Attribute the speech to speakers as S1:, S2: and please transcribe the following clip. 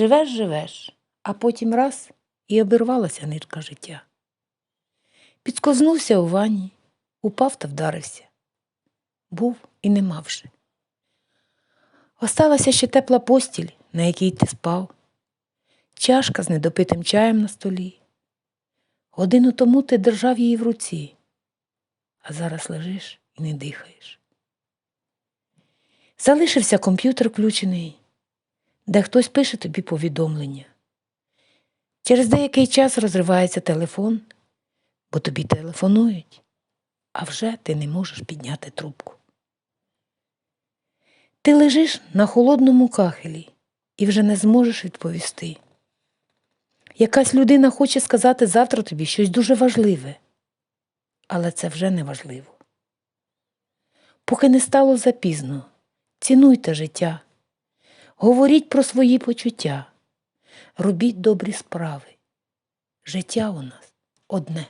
S1: Живеш, живеш, а потім раз і обірвалася нитка життя. Підскознувся у ванні, упав та вдарився. Був і нема вже. Осталася ще тепла постіль, на якій ти спав, чашка з недопитим чаєм на столі. Годину тому ти держав її в руці, а зараз лежиш і не дихаєш. Залишився комп'ютер включений, де хтось пише тобі повідомлення. Через деякий час розривається телефон, бо тобі телефонують, а вже ти не можеш підняти трубку. Ти лежиш на холодному кахелі і вже не зможеш відповісти. Якась людина хоче сказати завтра тобі щось дуже важливе, але це вже не важливо. Поки не стало запізно, цінуйте життя, говоріть про свої почуття, робіть добрі справи. Життя у нас одне.